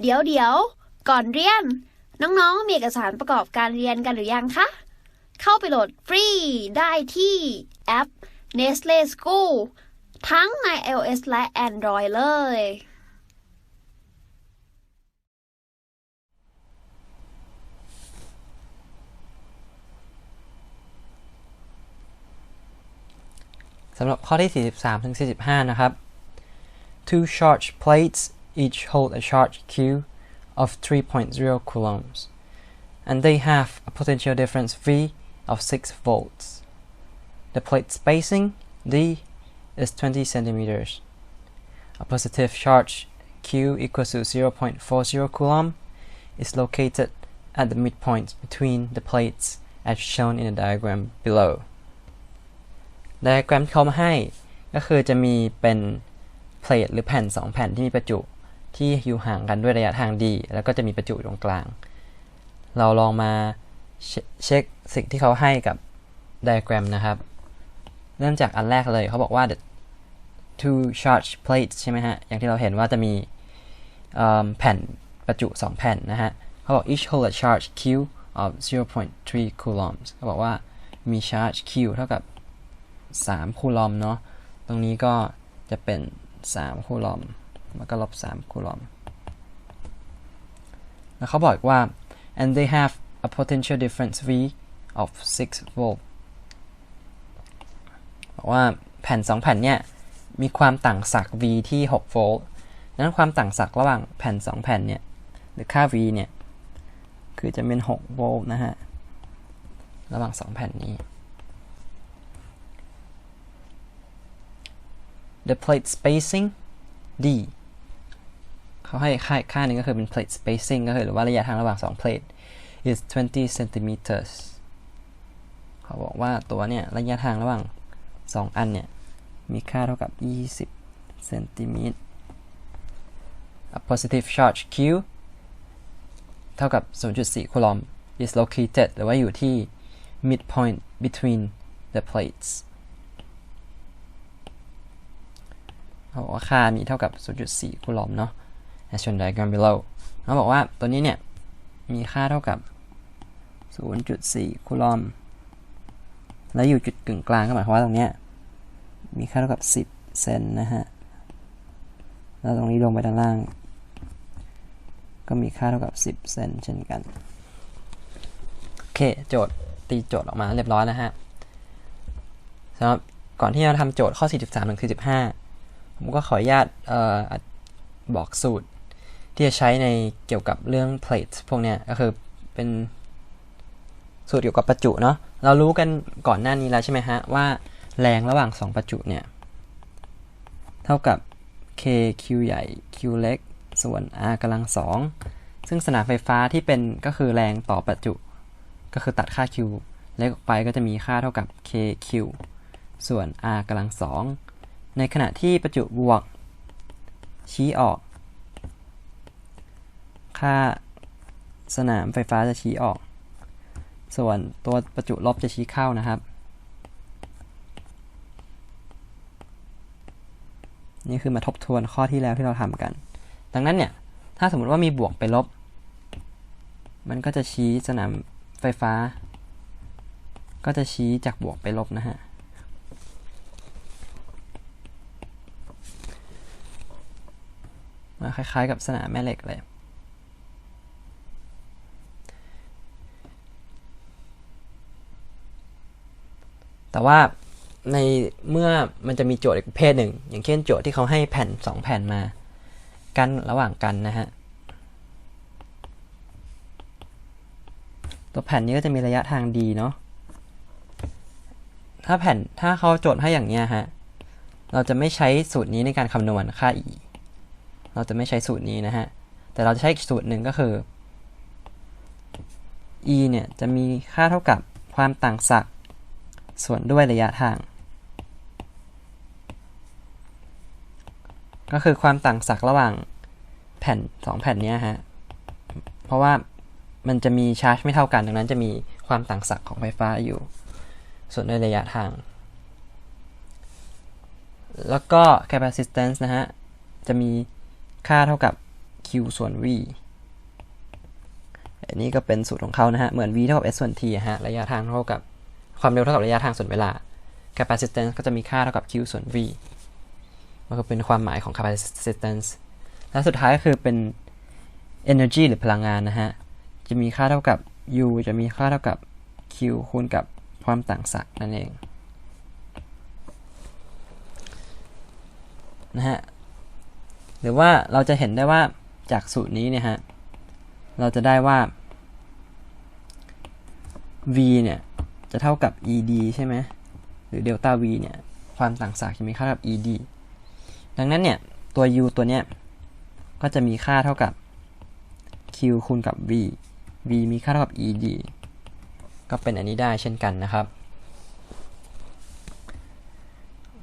เดี๋ยวเดี๋ยวก่อนเรียน น้องๆ มีเอกสารประกอบการเรียนกันหรือยังคะ เข้าไปโหลดฟรีได้ที่แอป Nestle School ทั้งใน iOS และ Android เลย สำหรับข้อที่ 43ถึง45 นะครับ Two charge plates each hold a charge Q of 3.0 coulombs and they have a potential difference V of 6 volts. The plate spacing D is 20 centimeters. A positive charge Q equals to 0.40 coulomb is located at the midpoint between the plates as shown in the diagram below. ไดอะแกรมที่เขามาให้ก็คือจะมีเป็นเพลทหรือแผ่น 2 แผ่นที่มีประจุ ที่อยู่ห่างกันด้วยระยะทางดี แล้วก็จะมีประจุตรงกลาง เราลองมาเช็คสิ่งที่เขาให้กับไดอะแกรมนะครับ เริ่มจากอันแรกเลยเขาบอกว่า the two charge plates ใช่ไหมฮะ อย่างที่เราเห็นว่าจะมีแผ่นประจุ 2 แผ่นนะฮะ เขาบอก each hold a charge Q of 0.3 coulombs เขาบอกว่ามี charge Q เท่ากับ 3 คูลอมเนาะ ตรงนี้ก็จะเป็น 3 คูลอม แล้วก็ลบ3คูลอมแล้วเขาบอกว่า and they have a potential difference V of 6 volt บอกว่าแผ่น 2 แผ่นเนี่ยมีความต่างศักย์ V ที่ 6 โวลต์นั้นความต่างศักย์ระหว่างแผ่น 2 แผ่นเนี่ยหรือค่า V เนี่ยคือจะเป็น 6 โวลต์นะฮะ ระหว่าง 2 แผ่นนี้ the plate spacing D เขาให้ค่าค่าหนึงก็คือเป็น plate spacing ก็คือหรือว่าระยะทางระหว่าง 2 plate is 20 centimeters เขาบอกว่าตัวเนี่ยระยะทางระหว่าง 2 อันเนี่ย มีค่าเท่ากับ 20 เซนติเมตร a positive charge Q เท่ากับ 0.4 คูลอม is located หรือว่าอยู่ที่ midpoint between the plates เขาบอกว่าค่ามีเท่ากับ 0.4 คูลอมเนาะ as shown diagram below เขาบอกว่าตัวนี้เนี่ย มีค่าเท่ากับ 0.4 คูลอม และอยู่จุดกึ่งกลางก็หมายความว่าตรงเนี้ยมีค่าเท่ากับ 10 เซนนะฮะ แล้วตรงนี้ลงไปด้านล่าง ก็มีค่าเท่ากับ 10 เซนเช่นกัน โอเค โจทย์ตีโจทย์ออกมาเรียบร้อยนะฮะสำหรับก่อนที่จะทำโจทย์ข้อ 43ถึง45 ผมก็ขออนุญาตบอกสูตร ที่จะใช้ในเกี่ยวกับเรื่อง plates พวกเนี้ยก็คือเป็นสูตรเกี่ยวกับประจุเนาะเรารู้กันก่อนหน้านี้แล้วใช่ไหมฮะ ว่าแรงระหว่าง 2 ประจุเนี่ย เท่ากับ k q ใหญ่ q เล็ก ส่วน r กำลังสองซึ่งสนามไฟฟ้าที่เป็นก็คือแรงต่อประจุ ก็คือตัดค่า q เล็กออกไปก็จะมีค่าเท่ากับ k q ส่วน r กำลังสองในขณะที่ประจุบวก ชี้ออก ค่าสนามไฟฟ้าจะชี้ออก ส่วนตัวประจุลบจะชี้เข้านะครับ นี่คือมาทบทวนข้อที่แล้วที่เราทำกัน ดังนั้นเนี่ย ถ้าสมมติว่ามีบวกไปลบ มันก็จะชี้สนามไฟฟ้า ก็จะชี้จากบวกไปลบนะฮะคล้ายๆกับสนามแม่เหล็กเลย แต่ว่าในเมื่อมันจะมีโจทย์อีกประเภทหนึ่ง อย่างเช่นโจทย์ที่เขาให้แผ่น 2 แผ่นมา กันระหว่างกันนะฮะ ตัวแผ่นนี้ก็จะมีระยะทางดีเนาะ ถ้าแผ่นถ้าเขาโจทย์ให้อย่างเนี้ยฮะ เราจะไม่ใช้สูตรนี้ในการคำนวณค่า e เราจะไม่ใช้สูตรนี้นะฮะ แต่เราจะใช้อีกสูตรหนึ่งก็คือ e เนี่ยจะมีค่าเท่ากับความต่างศักย์ ส่วนด้วยระยะทาง ก็คือความต่างศักย์ระหว่างแผ่น 2 แผ่นนี้ฮะ เพราะว่ามันจะมีชาร์จไม่เท่ากัน ดังนั้นจะมีความต่างศักย์ของไฟฟ้าอยู่ ส่วนด้วยระยะทาง แล้วก็ capacitance นะฮะ จะมีค่าเท่ากับ q ส่วน v อันนี้ก็เป็นสูตรของเขานะฮะ เหมือน v เท่ากับ s ส่วน t ฮะ ระยะทางเท่ากับ ความเร็วเท่ากับระยะทางส่วนเวลา capacitance ก็จะมีค่าเท่ากับ q ส่วน v มันก็เป็นความหมายของ capacitance และสุดท้ายก็คือเป็น energy หรือพลังงานนะฮะ จะมีค่าเท่ากับ u จะมีค่าเท่ากับ q คูณกับความต่างศักย์นั่นเองนะฮะ หรือว่าเราจะเห็นได้ว่าจากสูตรนี้เนี่ยฮะ เราจะได้ว่า v เนี่ย จะเท่ากับ ed ใช่ไหมหรือเดลต้า v เนี่ยความต่างศักย์จะมีค่าเท่ากับ ed ดังนั้นเนี่ยตัว u ตัวเนี้ยก็จะมีค่าเท่ากับ q คูณกับ v v มีค่าเท่ากับ ed ก็เป็นอันนี้ได้เช่นกันนะครับ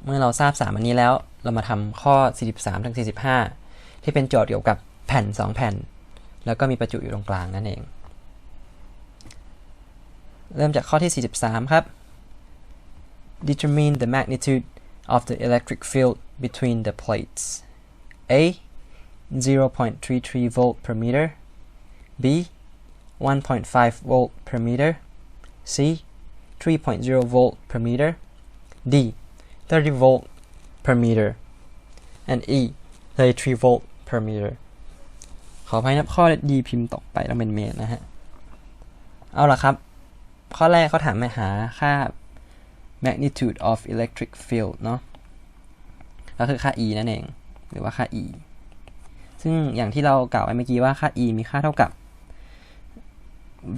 เมื่อเราทราบ 3 อันนี้แล้วเรามาทำข้อ 43 ถึง 45 ที่เป็นโจทย์เกี่ยวกับแผ่น 2 แผ่น แล้วก็มีประจุอยู่ตรงกลางนั่นเอง เริ่มจากข้อที่ 43 ครับ determine the magnitude of the electric field between the plates A 0.33 volt per meter B 1.5 volt per meter C 3.0 volt per meter D 30 volt per meter and E 33 volt per meter ขออภัยนะข้อ D พิมพ์ตกไปแล้วเป็นเมตรนะฮะ เอาละครับ ข้อแรกเขาถามมาหาค่า magnitude of electric field เนาะก็คือค่า E นั่นเอง หรือว่าค่า E ซึ่งอย่างที่เรากล่าวไว้เมื่อกี้ว่าค่า E มีค่าเท่ากับ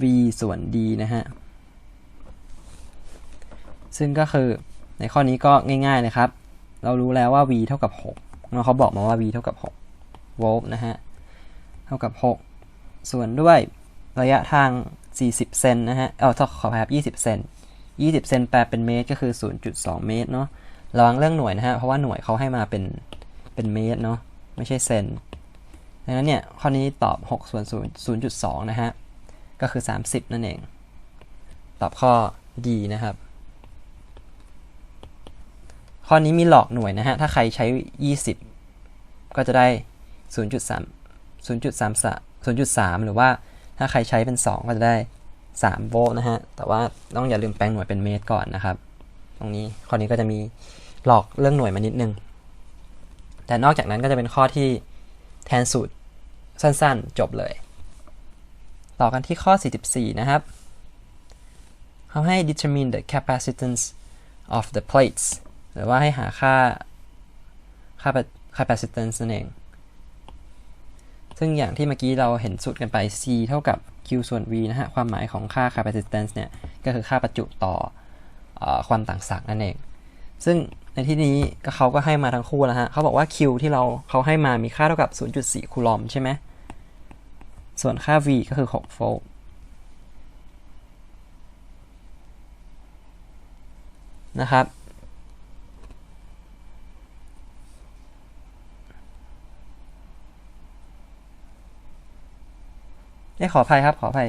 v ส่วน d นะฮะ ซึ่งก็คือในข้อนี้ก็ง่ายๆเลยครับ เรารู้แล้วว่า v เท่ากับ6เนาะเขาบอกมาว่า v เท่ากับ6โวลต์นะฮะ เท่ากับ 6 ส่วนด้วยระยะทาง 40 เซนนะฮะ เออขออภัยครับ20 เซน 20 เซนแปลเป็นเมตรก็คือ 0.2 เมตรเนาะ ระวังเรื่องหน่วยนะฮะ เพราะว่าหน่วยเขาให้มาเป็น เป็นเมตรเนาะ ไม่ใช่เซน ดังนั้นเนี่ย ข้อนี้ตอบ6ส่วน0 0.2 นะฮะ ก็คือ 30 นั่นเอง ตอบข้อ D นะครับ ข้อนี้มีหลอกหน่วยนะฮะ ถ้าใครใช้ 20 ก็จะได้ 0.3 0.3 0.3 หรือว่า ถ้าใครใช้เป็น 2 ก็จะได้ 3 โวลต์นะฮะ แต่ว่าต้องอย่าลืมแปลงหน่วยเป็นเมตรก่อนนะครับ ตรงนี้ข้อนี้ก็จะมีหลอกเรื่องหน่วยมานิดนึง แต่นอกจากนั้นก็จะเป็นข้อที่แทนสูตรสั้นๆ จบเลย ต่อกันที่ข้อ 44 นะครับเขาให้ determine the capacitance of the plates หรือว่าให้หาค่าค่า capacitance นั่นเอง ซึ่งอย่างที่เมื่อกี้เราเห็นสูตรกันไป C เท่ากับ Q ส่วน V นะฮะ ความหมายของค่า capacitance เนี่ย ก็คือค่าประจุต่ออความต่างศักย์นั่นเอง ซึ่งในที่นี้ก็เขาก็ให้มาทั้งคู่แล้วฮะเขาบอกว่า Q ที่เราเขาให้มามีค่าเท่ากับ 0.4 คูลอมใช่ไหม ส่วนค่า V ก็คือ 6โวลต์นะครับ ได้ขออภัยครับขออภัย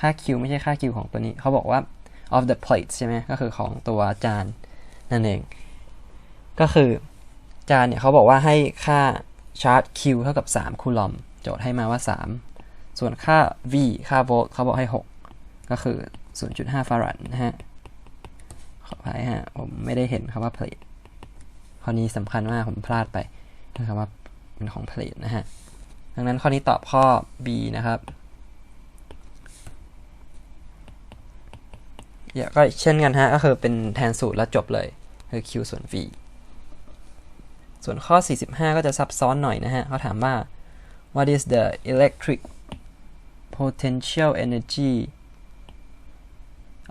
ค่า Q ไม่ใช่ค่า Q ของตัวนี้ เขาบอกว่า of the plate ใช่ไหมก็คือของตัวจานนั่นเอง ก็คือจานเนี่ยเขาบอกว่าให้ค่าชาร์จ Q เท่ากับ 3 คูลอม โจทย์ให้มาว่า 3 ส่วนค่า V ค่าโวลต์เขาบอกให้ 6 ก็คือ 0.5 ฟาราดนะฮะ ขออภัยฮะ ผมไม่ได้เห็นคำว่า plate ข้อนี้สำคัญมาก ผมพลาดไปนะครับว่าเป็นของ plate นะฮะ ดังนั้นข้อนี้ตอบข้อ B นะครับเดี๋ยว ก็เช่นกันฮะ ก็คือเป็นแทนสูตรแล้วจบเลย คือ Q ส่วน V ส่วนข้อ 45 ก็จะซับซ้อนหน่อยนะฮะเขาถามว่า what is the electric potential energy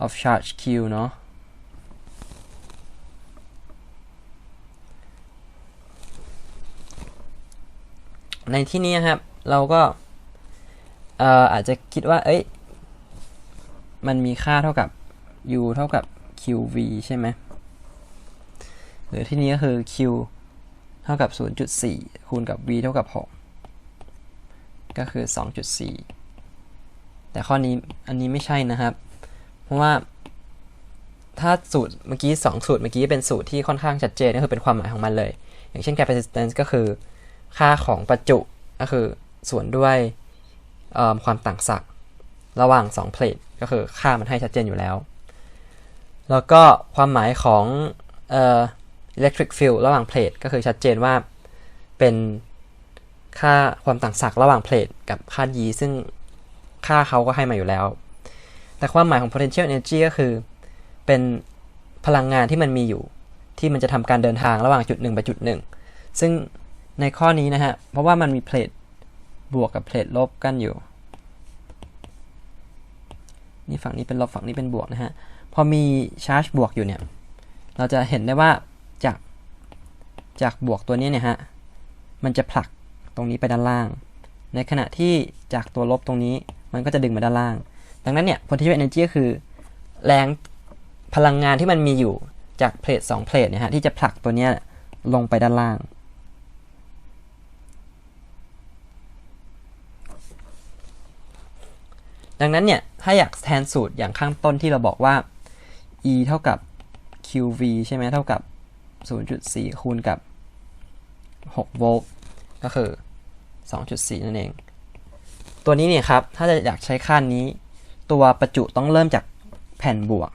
of charge Q เนาะในที่นี้ครับ เราก็อ่ออาจจะคิดว่า เอ้ย มันมีค่าเท่ากับ u เท่ากับ qv ใช่ไหมหรือที่นี้ก็คือ q เท่ากับ 0.4 คูณกับ v เท่ากับ 6 ก็คือ 2.4 แต่ข้อนี้อันนี้ไม่ใช่นะครับ เพราะว่าถ้าสูตรเมื่อกี้ 2 สูตรเมื่อกี้เป็นสูตรที่ค่อนข้างชัดเจนก็คือเป็นความหมายของมันเลย อย่างเช่น capacitance ก็คือค่าของประจุก็คือส่วนด้วยความต่างศักย์ระหว่าง2เพลทก็คือค่ามันให้ชัดเจนอยู่แล้ว แล้วก็ความหมายของเอ่อ electric field ระหว่างเพลทก็คือชัดเจนว่าเป็นค่าความต่างศักย์ระหว่างเพลทกับค่า e ซึ่งค่าเขาก็ให้มาอยู่แล้ว แต่ความหมายของ potential energy ก็คือ เป็นพลังงานที่มันมีอยู่ ที่มันจะทำการเดินทางระหว่างจุดหนึ่งไปจุดหนึ่งซึ่งในข้อนี้นะฮะ เพราะว่ามันมีเพลทบวกกับเพลทลบกันอยู่ นี่ฝั่งนี้เป็นลบฝั่งนี้เป็นบวกนะฮะ พอมีชาร์จบวกอยู่เนี่ย เราจะเห็นได้ว่าจากจากบวกตัวนี้เนี่ยฮะ มันจะผลักตรงนี้ไปด้านล่าง ในขณะที่จากตัวลบตรงนี้มันก็จะดึงมาด้านล่าง ดังนั้นเนี่ย potential energy ก็คือแรงพลังงานที่มันมีอยู่จากเพลท2เพลทเนี่ยฮะที่จะผลักตัวเนี้ยลงไปด้านล่าง ดังนั้นเนี่ย ถ้าอยากแทนสูตรอย่างข้างต้นที่เราบอกว่า e เท่ากับ qv ใช่ไหมเท่ากับ 0.4 คูณกับ 6 โวลต์ก็คือ 2.4 นั่นเอง ตัวนี้เนี่ยครับ ถ้าจะอยากใช้ค่านี้ ตัวประจุต้องเริ่มจากแผ่นบวก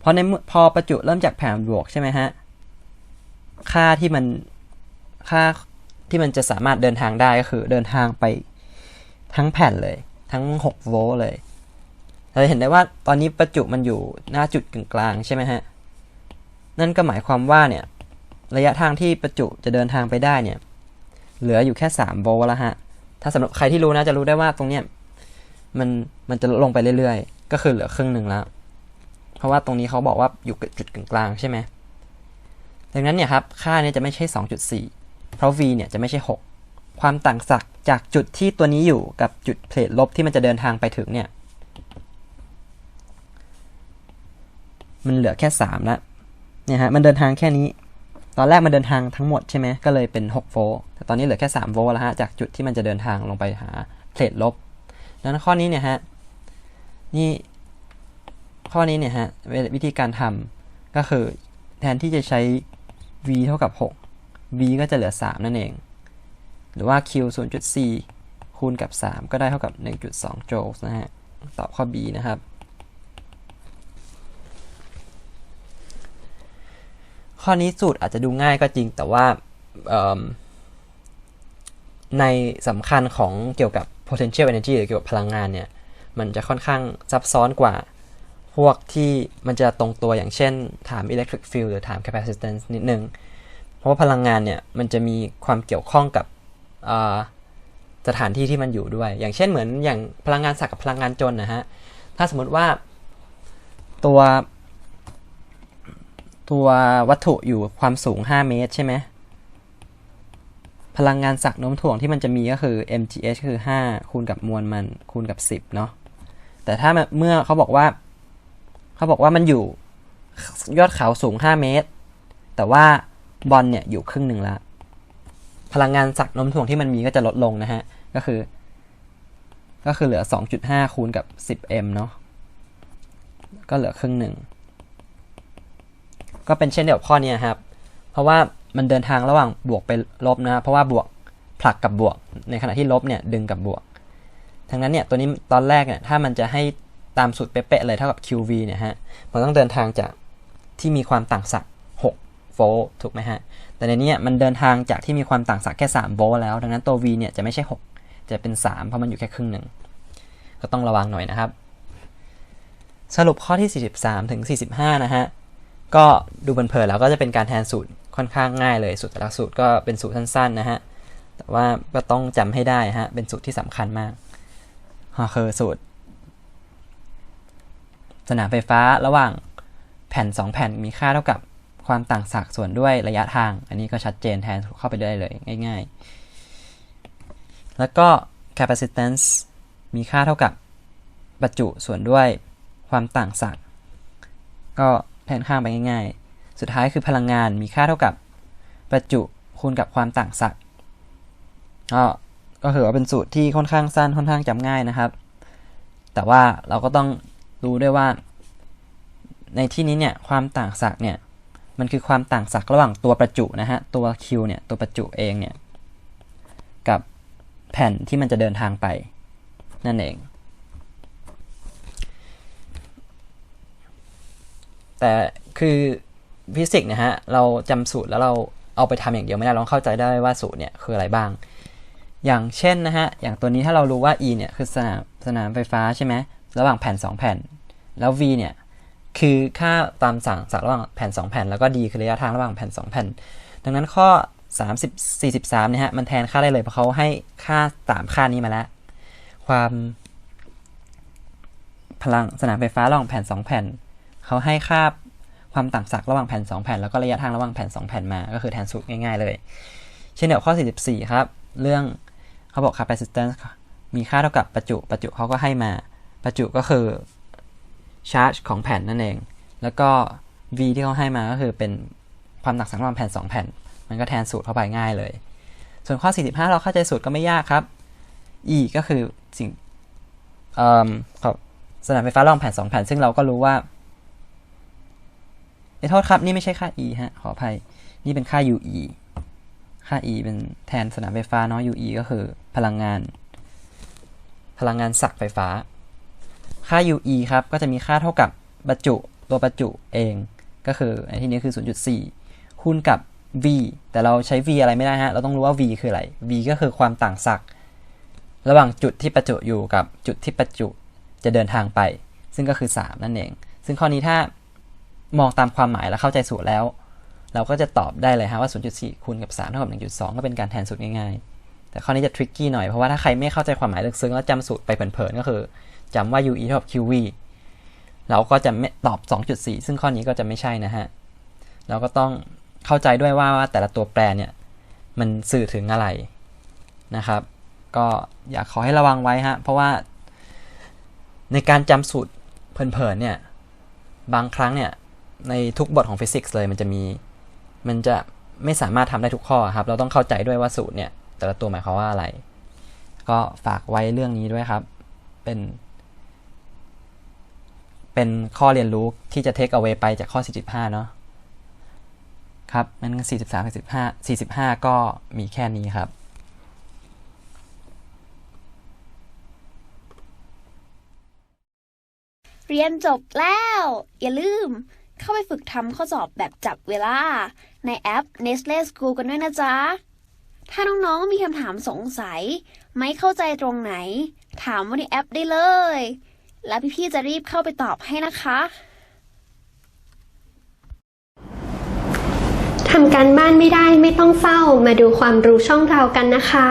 เพราะในเมื่อพอประจุเริ่มจากแผ่นบวกใช่ไหมฮะ ค่าที่มัน ค่าที่มันจะสามารถเดินทางได้ก็คือเดินทางไปทั้งแผ่นเลย ทั้ง 6 โวลต์เลย เราจะเห็นได้ว่าตอนนี้ประจุมันอยู่หน้าจุดกึ่งกลางใช่ไหมฮะ นั่นก็หมายความว่าเนี่ยระยะทางที่ประจุจะเดินทางไปได้เนี่ยเหลืออยู่แค่ 3 โวลต์แล้วฮะ ถ้าสำหรับใครที่รู้นะจะรู้ได้ว่าตรงเนี้ยมันมันจะลงไปเรื่อยๆ ก็คือเหลือครึ่งหนึ่งแล้ว เพราะว่าตรงนี้เขาบอกว่าอยู่จุดกึ่งกลางใช่ไหมดังนั้นเนี่ยครับค่าเนี่ยจะไม่ใช่ 2.4 เพราะ v เนี่ยจะไม่ใช่ 6 ความต่างศักย์จากจุดที่ตัวนี้อยู่กับจุดเพลทลบที่มันจะเดินทางไปถึงเนี่ย มันเหลือแค่3แล้วเนี่ยฮะมันเดินทางแค่นี้ ตอนแรกมันเดินทางทั้งหมดใช่ไหมก็เลยเป็น6โวลต์แต่ตอนนี้เหลือแค่3โวลต์แล้วฮะจากจุดที่มันจะเดินทางลงไปหาเพลทลบดังนั้นข้อนี้เนี่ยฮะนี่ข้อนี้เนี่ยฮะวิธีการทำก็คือแทนที่จะใช้ v เท่ากับ 6 v ก็จะเหลือ 3 นั่นเอง หรือว่า q 0.4 คูณกับ 3 ก็ได้เท่ากับ 1.2 โจลส์นะฮะ ตอบข้อ b นะครับ ข้อนี้สูตรอาจจะดูง่ายก็จริง แต่ว่าในสำคัญของเกี่ยวกับ potential energy หรือเกี่ยวกับพลังงานเนี่ย มันจะค่อนข้างซับซ้อนกว่า พวกที่มันจะตรงตัวอย่างเช่น ถาม electric field หรือถาม capacitance นิดนึง เพราะว่าพลังงานเนี่ย มันจะมีความเกี่ยวข้องกับสถานที่ที่มันอยู่ด้วย อย่างเช่นเหมือนอย่างพลังงานศักดิ์กับพลังงานจนนะฮะ ถ้าสมมติว่าตัว ตัววัตถุอยู่ความสูง 5 เมตรใช่ไหมพลังงานศักย์โน้มถ่วงที่มันจะมีก็คือ mgh คือ 5 คูณกับมวลมันคูณกับ 10 เนาะแต่ถ้าเมื่อเขาบอกว่า เขาบอกว่ามันอยู่ยอดเขาสูง 5 เมตร แต่ว่าบอลเนี่ยอยู่ครึ่งหนึ่งละพลังงานศักย์โน้มถ่วงที่มันมีก็จะลดลงนะฮะ ก็คือ ก็คือเหลือ 2.5 คูณกับ 10m เนาะก็เหลือครึ่งหนึ่ง ก็เป็นเช่นเดียวกับข้อนี้ครับ เพราะว่ามันเดินทางระหว่างบวกไปลบนะเพราะว่าบวกผลักกับบวก ในขณะที่ลบเนี่ยดึงกับบวกทั้งนั้นเนี่ยตัวนี้ตอนแรกเนี่ยถ้ามันจะให้ตามสูตรเป๊ะๆเลยเท่ากับ qv เนี่ยฮะมันต้องเดินทางจากที่มีความต่างศักย์6โวลต์ถูกไหมฮะแต่ในนี้มันเดินทางจากที่มีความต่างศักย์แค่3โวลต์แล้ว ดังนั้นตัว v เนี่ยจะไม่ใช่ 6 จะเป็น 3 เพราะมันอยู่แค่ครึ่งหนึ่งก็ต้องระวังหน่อยนะครับ สรุปข้อที่ 43 ถึง 45 นะฮะ ก็ดูเพลินๆแล้วก็จะเป็นการแทนสูตรค่อนข้างง่ายเลยสูตรแต่ละสูตรก็เป็นสูตรสั้นๆนะฮะแต่ว่าก็ต้องจำให้ได้ฮะเป็นสูตรที่สำคัญมากคือสูตร สนามไฟฟ้าระหว่างแผ่น 2 แผ่นมีค่าเท่ากับความต่างศักย์ส่วนด้วยระยะทาง อันนี้ก็ชัดเจนแทนเข้าไปได้เลยง่าย ๆ แล้วก็ capacitance มีค่าเท่ากับประจุส่วนด้วยความต่างศักย์ก็ นข้างไปง่ายๆ สุดท้ายคือพลังงานมีค่าเท่ากับประจุคูณกับความต่างศักย์ก็ก็ถือว่าเป็นสูตรที่ค่อนข้างสั้นค่อนข้างจำง่ายนะครับ แต่ว่าเราก็ต้องรู้ด้วยว่า ในที่นี้เนี่ยความต่างศักย์เนี่ยมันคือความต่างศักย์ระหว่างตัวประจุนะฮะตัว Q เนี่ยตัวประจุเองเนี่ยกับแผ่นที่มันจะเดินทางไปนั่นเอง แต่คือฟิสิกส์นะฮะเราจำสูตรแล้วเราเอาไปทำอย่างเดียวไม่ได้เราต้องเข้าใจได้ว่าสูตรเนี่ยคืออะไรบ้าง อย่างเช่นนะฮะอย่างตัวนี้ถ้าเรารู้ว่า E เนี่ยคือสนามสนามไฟฟ้าใช่ไหมระหว่างแผ่น 2 แผ่น แล้ว V เนี่ยคือค่าตามสั่งจากระหว่างแผ่น 2 แผ่น แล้วก็ D คือระยะทางระหว่างแผ่น 2 แผ่น ดังนั้นข้อ 30 43เนี่ยฮะมันแทนค่าได้เลยเพราะเขาให้ค่าตามค่านี้มาแล้ว ความพลังสนามไฟฟ้าระหว่างแผ่น 2 แผ่น เขาให้ค่าความต่างศักย์ระหว่างแผ่น 2 แผ่น แล้วก็ระยะทางระหว่างแผ่น 2 แผ่นมา ก็คือแทนสูตรง่ายๆเลย เช่นเดียวกับข้อ 44 ครับ เรื่องเขาบอก capacitance มีค่าเท่ากับประจุประจุเขาก็ให้มา ประจุก็คือ charge ของแผ่นนั่นเอง แล้วก็ v ที่เขาให้มาก็คือเป็นความต่างศักระหว่างแผ่น 2 แผ่น มันก็แทนสูตรเข้าไปง่ายเลย ส่วนข้อ 45 เราเข้าใจสูตรก็ไม่ยากครับ e ก็คือสิ่งเอ่อครับสนามไฟฟ้าระหว่างแผ่น 2 แผ่น ซึ่งเราก็รู้ว่า เอ้โทษครับ นี่ไม่ใช่ค่า e ฮะ ขออภัย นี่เป็นค่า ue ค่า e เป็นแทนสนามไฟฟ้าเนาะ ue ก็คือพลังงาน พลังงานศักไฟฟ้า ค่า ue ครับ ก็จะมีค่าเท่ากับประจุตัวประจุเอง ก็คือในที่นี้คือ 0.4 คูณกับ v แต่เราใช้ v อะไรไม่ได้ฮะ เราต้องรู้ว่า v คืออะไร v ก็คือความต่างศักย์ระหว่างจุดที่ประจุอยู่กับจุดที่ประจุจะเดินทางไป ซึ่งก็คือ 3 นั่นเอง ซึ่งข้อนี้ถ้า มองตามความหมายแล้วเข้าใจสูตรแล้ว เราก็จะตอบได้เลยฮะว่า 0.4คูณกับ 3 เท่ากับ 1.2 ก็เป็นการแทนสูตรง่ายๆ แต่ข้อนี้จะทริกกี้หน่อย เพราะว่าถ้าใครไม่เข้าใจความหมายลึกซึ้งแล้วจำสูตรไปเผินๆ ก็คือจำว่า UE เท่ากับ QV เราก็จะไม่ตอบ 2.4 ซึ่งข้อนี้ก็จะไม่ใช่นะฮะ เราก็ต้องเข้าใจด้วยว่าว่าแต่ละตัวแปรเนี่ยมันสื่อถึงอะไรนะครับ ก็อยากขอให้ระวังไว้ฮะ เพราะว่าในการจำสูตรเพลินๆเนี่ย บางครั้งเนี่ย ในทุกบทของฟิสิกส์เลยมันจะมี มันจะไม่สามารถทำได้ทุกข้อครับ เราต้องเข้าใจด้วยว่าสูตรเนี่ย แต่ละตัวหมายความว่าอะไร ก็ฝากไว้เรื่องนี้ด้วยครับ เป็น เป็นข้อเรียนรู้ที่จะเทคเอาไว้ไปจากข้อ 45 เนาะครับงั้น43 45 45 ก็มีแค่นี้ครับเรียนจบแล้ว อย่าลืม เข้าไปฝึกทำข้อสอบแบบจับเวลา ในแอป Nestle School กันด้วยนะจ๊ะ ถ้าน้องๆมีคำถามสงสัย ไม่เข้าใจตรงไหน ถามว่าในแอปได้เลย แล้วพี่ๆจะรีบเข้าไปตอบให้นะคะทำการบ้านไม่ได้ไม่ต้องเศร้ามาดูความรู้ช่องเรากันนะคะ